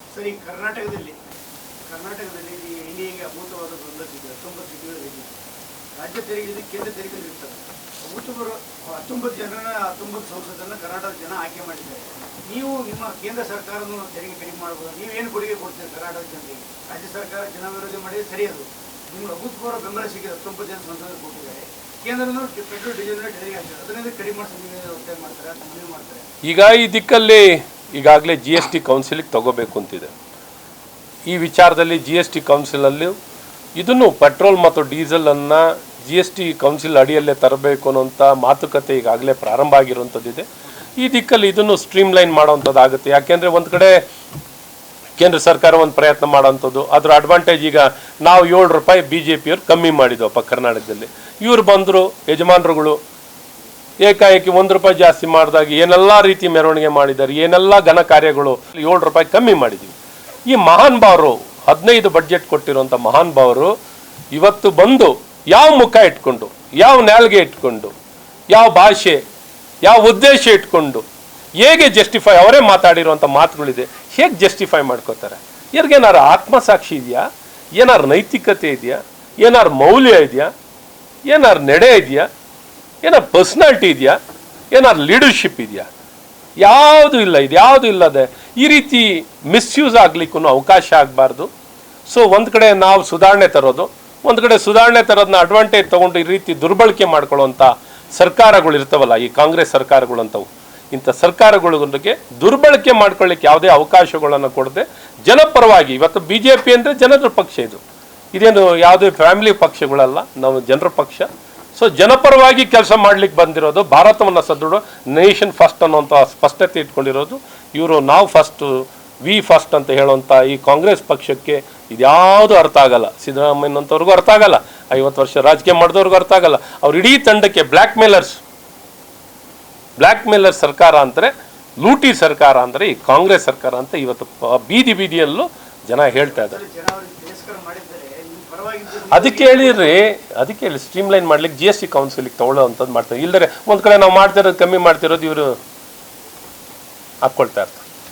Sir, ಕರ್ನಾಟಕದಲ್ಲಿ ಕರ್ನಾಟಕದಲ್ಲಿ ಇಂಡಿಯಾಗೆ ಅಭೂತವಾದ ಸಂದರ್ಭ ಹತ್ತೊಂಬತ್ತು ಸಿಟಿಗಳಲ್ಲಿ ರಾಜ್ಯ ತೆರಿಗೆ ಕೇಂದ್ರ ತೆರಿಗೆ ಇರ್ತದೆ. ಅಭೂತಪೂರ್ವ ಹತ್ತೊಂಬತ್ತು ಜನರನ್ನ, ಹತ್ತೊಂಬತ್ತು ಸಂಸದರನ್ನ ಕರ್ನಾಟಕದ ಜನ ಆಯ್ಕೆ ಮಾಡಿದ್ದಾರೆ. ನೀವು ನಿಮ್ಮ ಕೇಂದ್ರ ಸರ್ಕಾರವನ್ನು ತೆರಿಗೆ ಕಡಿಮೆ ಮಾಡ್ಬೋದು. ನೀವೇನು ಕೊಡುಗೆ ಕೊಡ್ತೀರಿ ಕರ್ನಾಟಕದ ಜನರಿಗೆ? ರಾಜ್ಯ ಸರ್ಕಾರ ಜನ ವಿರೋಧಿ ಮಾಡಿದ್ರೆ ಸರಿಯದು ನಿಮ್ಗೆ ಅಭೂತಪೂರ್ವ ಬೆಂಬಲ ಸಿಕ್ಕಿದೆ, ಹತ್ತೊಂಬತ್ತು ಜನ ಸಂಸದರು ಕೊಟ್ಟಿದ್ದಾರೆ. ಕೇಂದ್ರನು ಪೆಟ್ರೋಲ್ ಡೀಸೆಲ್ ತೆರಿಗೆ ಹಾಕ್ತಾರೆ. ಅದರಿಂದ ಕಡಿಮೆ ನೀವೇ ಮಾಡ್ತಾರೆ? ಮಾಡ್ತಾರೆ? ಈಗ ಈ ದಿಕ್ಕಲ್ಲಿ ಈಗಾಗಲೇ ಜಿ ಎಸ್ ಟಿ ಕೌನ್ಸಿಲಿಗೆ ತಗೋಬೇಕು ಅಂತಿದೆ. ಈ ವಿಚಾರದಲ್ಲಿ ಜಿ ಎಸ್ ಟಿ ಕೌನ್ಸಿಲಲ್ಲಿ ಇದನ್ನು ಪೆಟ್ರೋಲ್ ಮತ್ತು ಡೀಸೆಲನ್ನು ಜಿ ಎಸ್ ಟಿ ಕೌನ್ಸಿಲ್ ಅಡಿಯಲ್ಲೇ ತರಬೇಕು ಅನ್ನೋಂಥ ಮಾತುಕತೆ ಈಗಾಗಲೇ ಪ್ರಾರಂಭ ಆಗಿರುವಂಥದ್ದಿದೆ. ಈ ದಿಕ್ಕಲ್ಲಿ ಇದನ್ನು ಸ್ಟ್ರೀಮ್ ಸ್ಟ್ರೀಮ್ಲೈನ್ ಮಾಡೋವಂಥದ್ದಾಗುತ್ತೆ ಯಾಕೆಂದರೆ ಒಂದು ಕಡೆ ಕೇಂದ್ರ ಸರ್ಕಾರ ಒಂದು ಪ್ರಯತ್ನ ಮಾಡೋವಂಥದ್ದು. ಅದರ ಅಡ್ವಾಂಟೇಜ್ ಈಗ ನಾವು ಏಳು ರೂಪಾಯಿ ಬಿ ಜೆ ಪಿಯವ್ರು ಕಮ್ಮಿ ಮಾಡಿದ್ವಪ್ಪ ಕರ್ನಾಟಕದಲ್ಲಿ. ಇವ್ರು ಬಂದರು, ಯಜಮಾನರುಗಳು ಏಕಾಏಕಿ ಒಂದು ರೂಪಾಯಿ ಜಾಸ್ತಿ ಮಾಡಿದಾಗ ಏನೆಲ್ಲ ರೀತಿ ಮೆರವಣಿಗೆ ಮಾಡಿದ್ದಾರೆ, ಏನೆಲ್ಲ ಘನ ಕಾರ್ಯಗಳು, ಏಳು ರೂಪಾಯಿ ಕಮ್ಮಿ ಮಾಡಿದ್ದೀವಿ ಈ ಮಹಾನ್ ಭಾವರು ಹದಿನೈದು ಬಡ್ಜೆಟ್ ಕೊಟ್ಟಿರುವಂಥ ಮಹಾನ್ ಭಾವರು ಇವತ್ತು ಬಂದು ಯಾವ ಮುಖ ಇಟ್ಕೊಂಡು, ಯಾವ ನ್ಯಾಲ್ಗೆ ಇಟ್ಕೊಂಡು, ಯಾವ ಭಾಷೆ, ಯಾವ ಉದ್ದೇಶ ಇಟ್ಕೊಂಡು ಹೇಗೆ ಜಸ್ಟಿಫೈ ಅವರೇ ಮಾತಾಡಿರುವಂಥ ಮಾತುಗಳಿದೆ, ಹೇಗೆ ಜಸ್ಟಿಫೈ ಮಾಡ್ಕೋತಾರೆ? ಇವ್ರಿಗೇನಾರು ಆತ್ಮಸಾಕ್ಷಿ ಇದೆಯಾ? ಏನಾರು ನೈತಿಕತೆ ಇದೆಯಾ? ಏನಾರು ಮೌಲ್ಯ ಇದೆಯಾ? ಏನಾರು ನಡೆ ಇದೆಯಾ? ಏನಾರು ಪರ್ಸ್ನಾಲ್ಟಿ ಇದೆಯಾ? ಏನಾರು ಲೀಡರ್ಶಿಪ್ ಇದೆಯಾ? ಯಾವುದು ಇಲ್ಲ, ಇದು ಯಾವುದು ಇಲ್ಲದೆ ಈ ರೀತಿ ಮಿಸ್ಯೂಸ್ ಆಗಲಿಕ್ಕೂ ಅವಕಾಶ ಆಗಬಾರ್ದು. ಸೊ ಒಂದು ಕಡೆ ನಾವು ಸುಧಾರಣೆ ತರೋದು, ಒಂದು ಕಡೆ ಸುಧಾರಣೆ ತರೋದನ್ನ ಅಡ್ವಾಂಟೇಜ್ ತೊಗೊಂಡು ಈ ರೀತಿ ದುರ್ಬಳಕೆ ಮಾಡ್ಕೊಳ್ಳುವಂಥ ಸರ್ಕಾರಗಳು ಇರ್ತವಲ್ಲ, ಈ ಕಾಂಗ್ರೆಸ್ ಸರ್ಕಾರಗಳಂಥವು ಇಂಥ ಸರ್ಕಾರಗಳಿಗೆ ದುರ್ಬಳಕೆ ಮಾಡ್ಕೊಳ್ಳಿಕ್ಕೆ ಯಾವುದೇ ಅವಕಾಶಗಳನ್ನು ಕೊಡದೆ, ಜನಪರವಾಗಿ, ಇವತ್ತು ಬಿ ಜೆ ಪಿ ಅಂದರೆ ಜನರ ಪಕ್ಷ ಇದು. ಇದೇನು ಯಾವುದೇ ಫ್ಯಾಮಿಲಿ ಪಕ್ಷಗಳಲ್ಲ, ನಾವು ಜನರ ಪಕ್ಷ. ಸೊ ಜನಪರವಾಗಿ ಕೆಲಸ ಮಾಡ್ಲಿಕ್ಕೆ ಬಂದಿರೋದು ಭಾರತವನ್ನು ಸದೃಢ ನೇಷನ್ ಫಸ್ಟ್ ಅನ್ನೋಂಥ ಸ್ಪಷ್ಟತೆ ಇಟ್ಕೊಂಡಿರೋದು. ಇವರು ನಾವು ಫಸ್ಟ್ ವಿ ಫಸ್ಟ್ ಅಂತ ಹೇಳುವಂಥ ಈ ಕಾಂಗ್ರೆಸ್ ಪಕ್ಷಕ್ಕೆ ಇದ್ಯಾವುದು ಅರ್ಥ ಆಗಲ್ಲ. ಸಿದ್ದರಾಮಯ್ಯನಂಥವ್ರಿಗೂ ಅರ್ಥ ಆಗಲ್ಲ. ಐವತ್ತು ವರ್ಷ ರಾಜಕೀಯ ಮಾಡಿದವ್ರಿಗೂ ಅರ್ಥ ಆಗಲ್ಲ. ಅವ್ರ ಇಡೀ ತಂಡಕ್ಕೆ ಬ್ಲ್ಯಾಕ್ ಮೇಲರ್ಸ್ ಬ್ಲ್ಯಾಕ್ ಮೇಲರ್ ಸರ್ಕಾರ ಅಂದರೆ, ಲೂಟಿ ಸರ್ಕಾರ ಅಂದರೆ, ಈ ಕಾಂಗ್ರೆಸ್ ಸರ್ಕಾರ ಅಂತ ಇವತ್ತು ಬೀದಿ ಬೀದಿಯಲ್ಲೂ ಜನ ಹೇಳ್ತಾ ಇದ್ದಾರೆ. ಅದಕ್ಕೆ ಹೇಳಿರಿ ಅದಕ್ಕೆ ಹೇಳಿ ಸ್ಟ್ರೀಮ್ ಲೈನ್ ಮಾಡ್ಲಿಕ್ಕೆ ಜಿ ಎಸ್ ಟಿ ಕೌನ್ಸಿಲಿಗೆ ತಗೊಳ್ಳೋ ಅಂಥದ್ದು ಮಾಡ್ತಾರೆ. ಇಲ್ಲದ್ರೆ ಒಂದು ಕಡೆ ನಾವು ಮಾಡ್ತಿರೋದು ಕಮ್ಮಿ ಮಾಡ್ತಿರೋದು ಇವರು ಹಾಕ್ಕೊಳ್ತಾ ಇರ್ತಾರೆ.